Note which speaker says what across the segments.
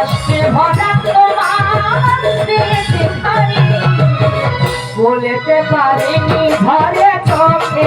Speaker 1: কষ্টে ভরা তোমার পেয়েছি আমি বলতে পারিনি ঘরে চোখে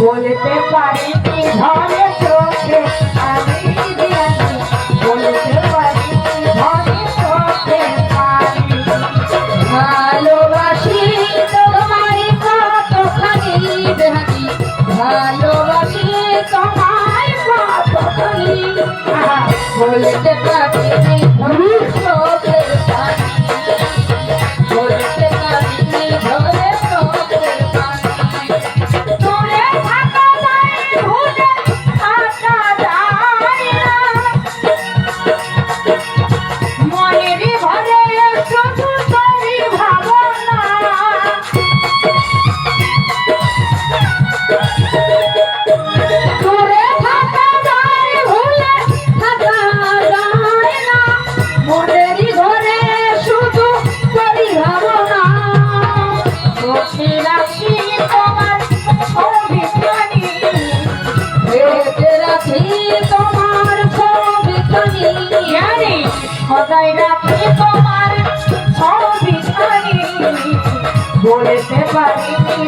Speaker 1: বলতে
Speaker 2: পারি ধরে
Speaker 1: চোখে আমি দিয়াছি। বলতে পারি ধরে চোখে পারি
Speaker 2: ভালোবাসি তোমার কতখানি বেহারি ভালোবাসি তোমার কতখানি বলতে
Speaker 1: পারি সদাই রাখি তোমার সব বিষয় বলতে পারি